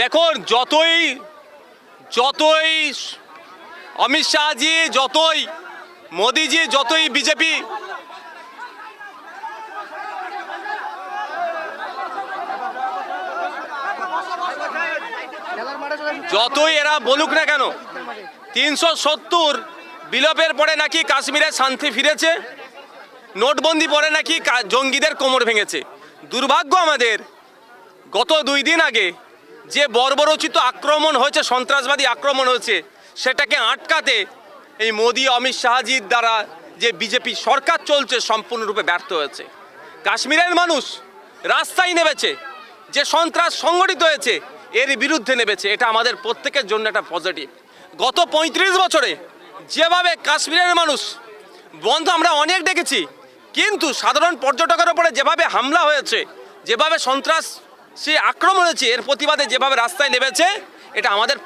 দেখুন, যতই যতই অমিত শাহজি, যতই মোদিজি, যতই বিজেপি, যতই এরা বলুক না কেন, তিনশো সত্তর বিলোপের পরে নাকি কাশ্মীরে শান্তি ফিরেছে, নোটবন্দি পরে নাকি জঙ্গিদের কোমর ভেঙেছে। দুর্ভাগ্য আমাদের, গত দুই দিন আগে যে বর্বরচিত আক্রমণ হয়েছে, সন্ত্রাসবাদী আক্রমণ হয়েছে, সেটাকে আটকাতে এই মোদি, অমিত শাহজির দ্বারা যে বিজেপি সরকার চলছে, সম্পূর্ণরূপে ব্যর্থ হয়েছে। কাশ্মীরের মানুষ রাস্তায় নেমেছে, যে সন্ত্রাস সংগঠিত হয়েছে, এর বিরুদ্ধে নেমেছে, এটা আমাদের প্রত্যেকের জন্য একটা পজিটিভ গত পঁয়ত্রিশ বছরে যেভাবে কাশ্মীরের মানুষ, বন্ধ আমরা অনেক দেখেছি, কিন্তু সাধারণ পর্যটকের ওপরে যেভাবে হামলা হয়েছে, যেভাবে সন্ত্রাস সে আক্রমণ হয়েছে এর প্রতিবাদে যেভাবে রাস্তায় নেমেছে এটা আমাদের